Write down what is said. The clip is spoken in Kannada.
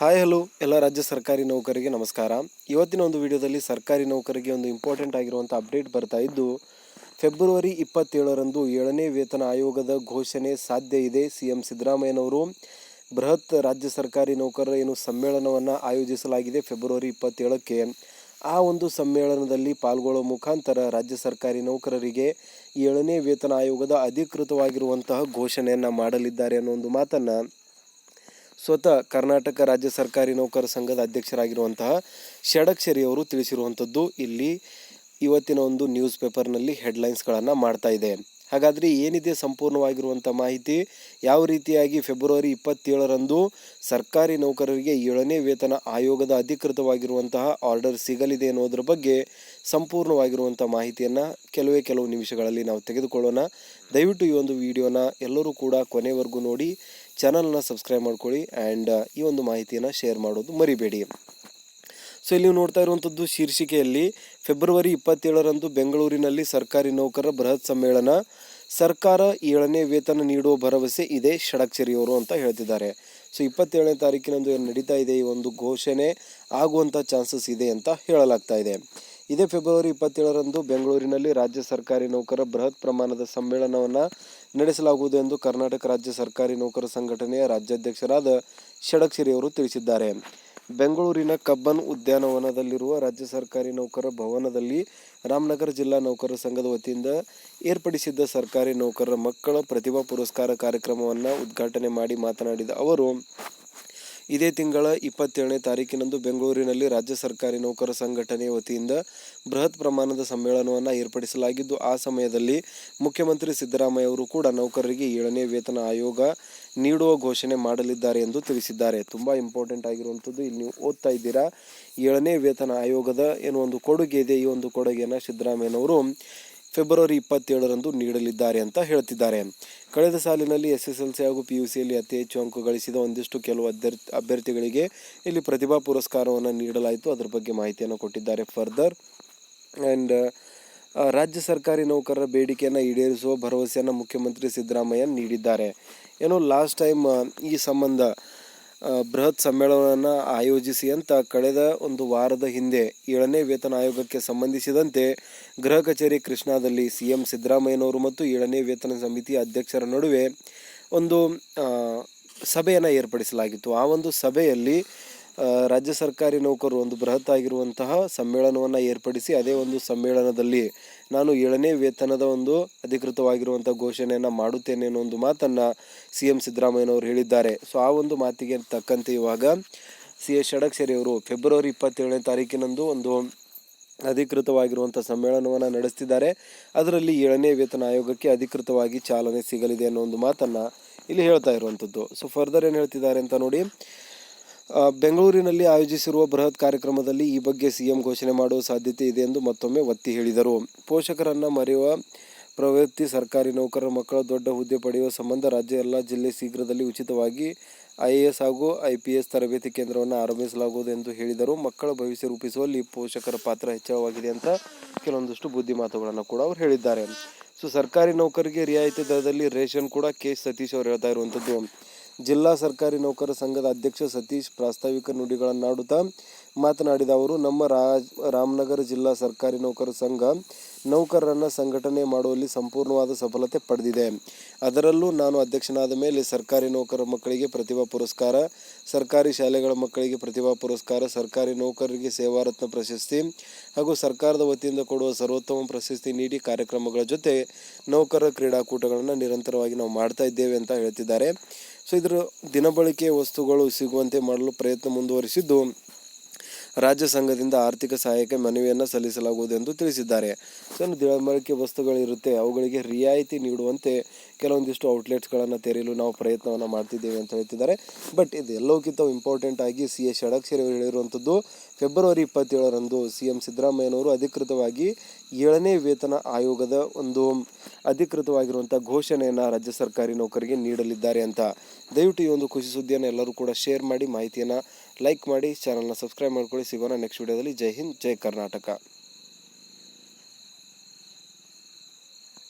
ಹಾಯ್ ಹಲೋ ಎಲ್ಲ ರಾಜ್ಯ ಸರ್ಕಾರಿ ನೌಕರಿಗೆ ನಮಸ್ಕಾರ. ಇವತ್ತಿನ ಒಂದು ವಿಡಿಯೋದಲ್ಲಿ ಸರ್ಕಾರಿ ನೌಕರಿಗೆ ಒಂದು ಇಂಪಾರ್ಟೆಂಟ್ ಆಗಿರುವಂಥ ಅಪ್ಡೇಟ್ ಬರ್ತಾ ಇದ್ದು ಫೆಬ್ರವರಿ ಇಪ್ಪತ್ತೇಳರಂದು ಏಳನೇ ವೇತನ ಆಯೋಗದ ಘೋಷಣೆ ಸಾಧ್ಯ ಇದೆ. ಸಿ ಎಂ ಸಿದ್ದರಾಮಯ್ಯನವರು ಬೃಹತ್ ರಾಜ್ಯ ಸರ್ಕಾರಿ ನೌಕರರ ಏನು ಸಮ್ಮೇಳನವನ್ನು ಆಯೋಜಿಸಲಾಗಿದೆ ಫೆಬ್ರವರಿ ಇಪ್ಪತ್ತೇಳಕ್ಕೆ. ಆ ಒಂದು ಸಮ್ಮೇಳನದಲ್ಲಿ ಪಾಲ್ಗೊಳ್ಳುವ ಮುಖಾಂತರ ರಾಜ್ಯ ಸರ್ಕಾರಿ ನೌಕರರಿಗೆ ಏಳನೇ ವೇತನ ಆಯೋಗದ ಅಧಿಕೃತವಾಗಿರುವಂತಹ ಘೋಷಣೆಯನ್ನು ಮಾಡಲಿದ್ದಾರೆ ಅನ್ನೋ ಒಂದು ಮಾತನ್ನು ಸ್ವತಃ ಕರ್ನಾಟಕ ರಾಜ್ಯ ಸರ್ಕಾರಿ ನೌಕರ ಸಂಘದ ಅಧ್ಯಕ್ಷರಾಗಿರುವಂತಹ ಷಡಕ್ಷರಿಯವರು ತಿಳಿಸಿರುವಂಥದ್ದು ಇಲ್ಲಿ ಇವತ್ತಿನ ಒಂದು ನ್ಯೂಸ್ ಪೇಪರ್ನಲ್ಲಿ ಹೆಡ್ಲೈನ್ಸ್ಗಳನ್ನು ಮಾಡ್ತಾ ಇದೆ. ಹಾಗಾದರೆ ಏನಿದೆ ಸಂಪೂರ್ಣವಾಗಿರುವಂಥ ಮಾಹಿತಿ? ಯಾವ ರೀತಿಯಾಗಿ ಫೆಬ್ರವರಿ ಇಪ್ಪತ್ತೇಳರಂದು ಸರ್ಕಾರಿ ನೌಕರರಿಗೆ ಏಳನೇ ವೇತನ ಆಯೋಗದ ಅಧಿಕೃತವಾಗಿರುವಂತಹ ಆರ್ಡರ್ ಸಿಗಲಿದೆ ಅನ್ನೋದ್ರ ಬಗ್ಗೆ ಸಂಪೂರ್ಣವಾಗಿರುವಂಥ ಮಾಹಿತಿಯನ್ನು ಕೆಲವೇ ಕೆಲವು ನಿಮಿಷಗಳಲ್ಲಿ ನಾವು ತೆಗೆದುಕೊಳ್ಳೋಣ. ದಯವಿಟ್ಟು ಈ ಒಂದು ವಿಡಿಯೋನ ಎಲ್ಲರೂ ಕೂಡ ಕೊನೆವರೆಗೂ ನೋಡಿ. ಚಾನಲ್ನ ಸಬ್ಸ್ಕ್ರೈಬ್ ಮಾಡ್ಕೊಳ್ಳಿ ಆ್ಯಂಡ್ ಈ ಒಂದು ಮಾಹಿತಿಯನ್ನು ಶೇರ್ ಮಾಡೋದು ಮರಿಬೇಡಿ. ಸೊ ಇಲ್ಲಿ ನೋಡ್ತಾ ಇರುವಂಥದ್ದು ಶೀರ್ಷಿಕೆಯಲ್ಲಿ ಫೆಬ್ರವರಿ ಇಪ್ಪತ್ತೇಳರಂದು ಬೆಂಗಳೂರಿನಲ್ಲಿ ಸರ್ಕಾರಿ ನೌಕರರ ಬೃಹತ್ ಸಮ್ಮೇಳನ. ಸರ್ಕಾರ ಏಳನೇ ವೇತನ ನೀಡುವ ಭರವಸೆ ಇದೆ ಷಡಕ್ಷರಿಯವರು ಅಂತ ಹೇಳ್ತಿದ್ದಾರೆ. ಸೊ ಇಪ್ಪತ್ತೇಳನೇ ತಾರೀಕಿನಂದು ಏನು ನಡೀತಾ ಇದೆ ಈ ಒಂದು ಘೋಷಣೆ? ಆಗುವಂಥ ಚಾನ್ಸಸ್ ಇದೆ ಅಂತ ಹೇಳಲಾಗ್ತಾ ಇದೆ. ಇದೇ ಫೆಬ್ರವರಿ ಇಪ್ಪತ್ತೇಳರಂದು ಬೆಂಗಳೂರಿನಲ್ಲಿ ರಾಜ್ಯ ಸರ್ಕಾರಿ ನೌಕರ ಬೃಹತ್ ಪ್ರಮಾಣದ ಸಮ್ಮೇಳನವನ್ನು ನಡೆಸಲಾಗುವುದು ಎಂದು ಕರ್ನಾಟಕ ರಾಜ್ಯ ಸರ್ಕಾರಿ ನೌಕರ ಸಂಘಟನೆಯ ರಾಜ್ಯಾಧ್ಯಕ್ಷರಾದ ಷಡಕ್ಷರಿಯವರು ತಿಳಿಸಿದ್ದಾರೆ. ಬೆಂಗಳೂರಿನ ಕಬ್ಬನ್ ಉದ್ಯಾನವನದಲ್ಲಿರುವ ರಾಜ್ಯ ಸರ್ಕಾರಿ ನೌಕರ ಭವನದಲ್ಲಿ ರಾಮನಗರ ಜಿಲ್ಲಾ ನೌಕರರ ಸಂಘದ ವತಿಯಿಂದ ಏರ್ಪಡಿಸಿದ್ದ ಸರ್ಕಾರಿ ನೌಕರರ ಮಕ್ಕಳ ಪ್ರತಿಭಾ ಪುರಸ್ಕಾರ ಕಾರ್ಯಕ್ರಮವನ್ನು ಉದ್ಘಾಟನೆ ಮಾಡಿ ಮಾತನಾಡಿದ ಅವರು ಇದೇ ತಿಂಗಳ ಇಪ್ಪತ್ತೇಳನೇ ತಾರೀಕಿನಂದು ಬೆಂಗಳೂರಿನಲ್ಲಿ ರಾಜ್ಯ ಸರ್ಕಾರಿ ನೌಕರ ಸಂಘಟನೆಯ ವತಿಯಿಂದ ಬೃಹತ್ ಪ್ರಮಾಣದ ಸಮ್ಮೇಳನವನ್ನು ಏರ್ಪಡಿಸಲಾಗಿದ್ದು, ಆ ಸಮಯದಲ್ಲಿ ಮುಖ್ಯಮಂತ್ರಿ ಸಿದ್ದರಾಮಯ್ಯ ಅವರು ಕೂಡ ನೌಕರರಿಗೆ ಏಳನೇ ವೇತನ ಆಯೋಗ ನೀಡುವ ಘೋಷಣೆ ಮಾಡಲಿದ್ದಾರೆ ಎಂದು ತಿಳಿಸಿದ್ದಾರೆ. ತುಂಬ ಇಂಪಾರ್ಟೆಂಟ್ ಆಗಿರುವಂಥದ್ದು ಇಲ್ಲಿ ನೀವು ಓದ್ತಾ ಇದ್ದೀರಾ. ಏಳನೇ ವೇತನ ಆಯೋಗದ ಏನು ಒಂದು ಕೊಡುಗೆ ಇದೆ, ಈ ಒಂದು ಕೊಡುಗೆಯನ್ನು ಸಿದ್ದರಾಮಯ್ಯನವರು ಫೆಬ್ರವರಿ ಇಪ್ಪತ್ತೇಳರಂದು ನೀಡಲಿದ್ದಾರೆ ಅಂತ ಹೇಳ್ತಿದ್ದಾರೆ. ಕಳೆದ ಸಾಲಿನಲ್ಲಿ ಎಸ್ ಎಸ್ ಎಲ್ ಸಿ ಹಾಗೂ ಪಿ ಯು ಸಿಯಲ್ಲಿ ಅತಿ ಹೆಚ್ಚು ಅಂಕ ಗಳಿಸಿದ ಒಂದಿಷ್ಟು ಕೆಲವು ಅಭ್ಯರ್ಥಿ ಅಭ್ಯರ್ಥಿಗಳಿಗೆ ಇಲ್ಲಿ ಪ್ರತಿಭಾ ಪುರಸ್ಕಾರವನ್ನು ನೀಡಲಾಯಿತು. ಅದರ ಬಗ್ಗೆ ಮಾಹಿತಿಯನ್ನು ಕೊಟ್ಟಿದ್ದಾರೆ ಫರ್ದರ್. ಆ್ಯಂಡ್ ರಾಜ್ಯ ಸರ್ಕಾರಿ ನೌಕರರ ಬೇಡಿಕೆಯನ್ನು ಈಡೇರಿಸುವ ಭರವಸೆಯನ್ನು ಮುಖ್ಯಮಂತ್ರಿ ಸಿದ್ದರಾಮಯ್ಯ ನೀಡಿದ್ದಾರೆ. ಏನೋ, ಲಾಸ್ಟ್ ಟೈಮ್ ಈ ಸಂಬಂಧ ಬೃಹತ್ ಸಮ್ಮೇಳನವನ್ನು ಆಯೋಜಿಸಿ ಅಂತ ಕಳೆದ ಒಂದು ವಾರದ ಹಿಂದೆ ಏಳನೇ ವೇತನ ಆಯೋಗಕ್ಕೆ ಸಂಬಂಧಿಸಿದಂತೆ ಗೃಹ ಕಚೇರಿ ಕೃಷ್ಣಾದಲ್ಲಿ ಸಿ ಎಂ ಸಿದ್ದರಾಮಯ್ಯನವರು ಮತ್ತು ಏಳನೇ ವೇತನ ಸಮಿತಿ ಅಧ್ಯಕ್ಷರ ನಡುವೆ ಒಂದು ಸಭೆಯನ್ನು ಏರ್ಪಡಿಸಲಾಗಿತ್ತು. ಆ ಒಂದು ಸಭೆಯಲ್ಲಿ ರಾಜ್ಯ ಸರ್ಕಾರಿ ನೌಕರರು ಒಂದು ಬೃಹತ್ ಆಗಿರುವಂತಹ ಸಮ್ಮೇಳನವನ್ನು ಏರ್ಪಡಿಸಿ, ಅದೇ ಒಂದು ಸಮ್ಮೇಳನದಲ್ಲಿ ನಾನು ಏಳನೇ ವೇತನದ ಒಂದು ಅಧಿಕೃತವಾಗಿರುವಂಥ ಘೋಷಣೆಯನ್ನು ಮಾಡುತ್ತೇನೆ ಅನ್ನೋ ಒಂದು ಮಾತನ್ನು ಸಿ ಎಂ ಸಿದ್ದರಾಮಯ್ಯನವರು ಹೇಳಿದ್ದಾರೆ. ಸೊ, ಆ ಒಂದು ಮಾತಿಗೆ ತಕ್ಕಂತೆ ಇವಾಗ ಸಿ ಎಸ್ ಷಡಕ್ಷರಿ ಅವರು ಫೆಬ್ರವರಿ ಇಪ್ಪತ್ತೇಳನೇ ತಾರೀಕಿನಂದು ಒಂದು ಅಧಿಕೃತವಾಗಿರುವಂಥ ಸಮ್ಮೇಳನವನ್ನು ನಡೆಸ್ತಿದ್ದಾರೆ. ಅದರಲ್ಲಿ ಏಳನೇ ವೇತನ ಆಯೋಗಕ್ಕೆ ಅಧಿಕೃತವಾಗಿ ಚಾಲನೆ ಸಿಗಲಿದೆ ಅನ್ನೋ ಒಂದು ಮಾತನ್ನು ಇಲ್ಲಿ ಹೇಳ್ತಾ ಇರುವಂಥದ್ದು ಸೊ, ಫರ್ದರ್ ಏನು ಹೇಳ್ತಿದ್ದಾರೆ ಅಂತ ನೋಡಿ ಬೆಂಗಳೂರಿನಲ್ಲಿ ಆಯೋಜಿಸಿರುವ ಬೃಹತ್ ಕಾರ್ಯಕ್ರಮದಲ್ಲಿ ಈ ಬಗ್ಗೆ ಸಿಎಂ ಘೋಷಣೆ ಮಾಡುವ ಸಾಧ್ಯತೆ ಇದೆ ಎಂದು ಮತ್ತೊಮ್ಮೆ ಒತ್ತಿ ಹೇಳಿದರು. ಪೋಷಕರನ್ನು ಮರೆಯುವ ಪ್ರವೃತ್ತಿ ಸರ್ಕಾರಿ ನೌಕರರ ಮಕ್ಕಳ ದೊಡ್ಡ ಹುದ್ದೆ ಪಡೆಯುವ ಸಂಬಂಧ ರಾಜ್ಯ ಎಲ್ಲ ಜಿಲ್ಲೆ ಶೀಘ್ರದಲ್ಲಿ ಉಚಿತವಾಗಿ ಐಎಎಸ್ ಹಾಗೂ ಐಪಿಎಸ್ ತರಬೇತಿ ಕೇಂದ್ರವನ್ನು ಆರಂಭಿಸಲಾಗುವುದು ಎಂದು ಹೇಳಿದರು. ಮಕ್ಕಳ ಭವಿಷ್ಯ ರೂಪಿಸುವಲ್ಲಿ ಪೋಷಕರ ಪಾತ್ರ ಹೆಚ್ಚಳವಾಗಿದೆ ಅಂತ ಕೆಲವೊಂದಷ್ಟು ಬುದ್ಧಿ ಮಾತುಗಳನ್ನು ಕೂಡ ಅವರು ಹೇಳಿದ್ದಾರೆ. ಸೊ ಸರ್ಕಾರಿ ನೌಕರಿಗೆ ರಿಯಾಯಿತಿ ದರದಲ್ಲಿ ರೇಷನ್ ಕೂಡ ಕೆ. ಸತೀಶ್ ಅವರು ಹೇಳ್ತಾ ಇರುವಂಥದ್ದು ಜಿಲ್ಲಾ ಸರ್ಕಾರಿ ನೌಕರ ಸಂಘದ ಅಧ್ಯಕ್ಷ ಸತೀಶ್ ಪ್ರಾಸ್ತಾವಿಕ ನುಡಿಗಳನ್ನಾಡುತ್ತಾ ಮಾತನಾಡಿದ ಅವರು, ನಮ್ಮ ರಾಮನಗರ ಜಿಲ್ಲಾ ಸರ್ಕಾರಿ ನೌಕರ ಸಂಘ ನೌಕರರನ್ನು ಸಂಘಟನೆ ಮಾಡುವಲ್ಲಿ ಸಂಪೂರ್ಣವಾದ ಸಫಲತೆ ಪಡೆದಿದೆ. ಅದರಲ್ಲೂ ನಾನು ಅಧ್ಯಕ್ಷನಾದ ಮೇಲೆ ಸರ್ಕಾರಿ ನೌಕರ ಮಕ್ಕಳಿಗೆ ಪ್ರತಿಭಾ ಪುರಸ್ಕಾರ, ಸರ್ಕಾರಿ ಶಾಲೆಗಳ ಮಕ್ಕಳಿಗೆ ಪ್ರತಿಭಾ ಪುರಸ್ಕಾರ, ಸರ್ಕಾರಿ ನೌಕರರಿಗೆ ಸೇವಾರತ್ನ ಪ್ರಶಸ್ತಿ ಹಾಗೂ ಸರ್ಕಾರದ ವತಿಯಿಂದ ಕೊಡುವ ಸರ್ವೋತ್ತಮ ಪ್ರಶಸ್ತಿ ನೀಡಿ ಕಾರ್ಯಕ್ರಮಗಳ ಜೊತೆ ನೌಕರರ ಕ್ರೀಡಾಕೂಟಗಳನ್ನು ನಿರಂತರವಾಗಿ ನಾವು ಮಾಡ್ತಾ ಇದ್ದೇವೆ ಅಂತ ಹೇಳ್ತಿದ್ದಾರೆ. ಸೊ, ಇದರ ದಿನಬಳಕೆ ವಸ್ತುಗಳು ಸಿಗುವಂತೆ ಮಾಡಲು ಪ್ರಯತ್ನ ಮುಂದುವರಿಸಿದ್ದು ರಾಜ್ಯ ಸಂಘದಿಂದ ಆರ್ಥಿಕ ಸಹಾಯಕ್ಕೆ ಮನವಿಯನ್ನು ಸಲ್ಲಿಸಲಾಗುವುದು ಎಂದು ತಿಳಿಸಿದ್ದಾರೆ. ಸೊ ದಿಳಮರಕ್ಕೆ ವಸ್ತುಗಳಿರುತ್ತೆ. ಅವುಗಳಿಗೆ ರಿಯಾಯಿತಿ ನೀಡುವಂತೆ ಕೆಲವೊಂದಿಷ್ಟು ಔಟ್ಲೆಟ್ಸ್ಗಳನ್ನು ತೆರೆಯಲು ನಾವು ಪ್ರಯತ್ನವನ್ನು ಮಾಡ್ತಿದ್ದೇವೆ ಅಂತ ಹೇಳ್ತಿದ್ದಾರೆ. ಬಟ್ ಇದು ಎಲ್ಲಕ್ಕಿಂತ ಇಂಪಾರ್ಟೆಂಟ್ ಆಗಿ ಸಿ ಎಸ್ ಷಡಕ್ಷರಿ ಹೇಳಿರುವಂಥದ್ದು ಫೆಬ್ರವರಿ ಇಪ್ಪತ್ತೇಳರಂದು ಸಿ ಎಂ ಸಿದ್ದರಾಮಯ್ಯನವರು ಅಧಿಕೃತವಾಗಿ ಏಳನೇ ವೇತನ ಆಯೋಗದ ಒಂದು ಅಧಿಕೃತವಾಗಿರುವಂಥ ಘೋಷಣೆಯನ್ನು ರಾಜ್ಯ ಸರ್ಕಾರಿ ನೌಕರಿಗೆ ನೀಡಲಿದ್ದಾರೆ ಅಂತ. ದಯವಿಟ್ಟು ಈ ಒಂದು ಖುಷಿ ಸುದ್ದಿಯನ್ನು ಎಲ್ಲರೂ ಕೂಡ ಶೇರ್ ಮಾಡಿ, ಮಾಹಿತಿಯನ್ನು ಲೈಕ್ ಮಾಡಿ ಚಾನಲ್ನ ಸಬ್ಸ್ಕ್ರೈಬ್ ಮಾಡ್ಕೊಳ್ಳಿ. ಸಿಗೋಣ ನೆಕ್ಸ್ಟ್ ವಿಡಿಯೋದಲ್ಲಿ ಜೈ ಹಿಂದ್, ಜೈ ಕರ್ನಾಟಕ.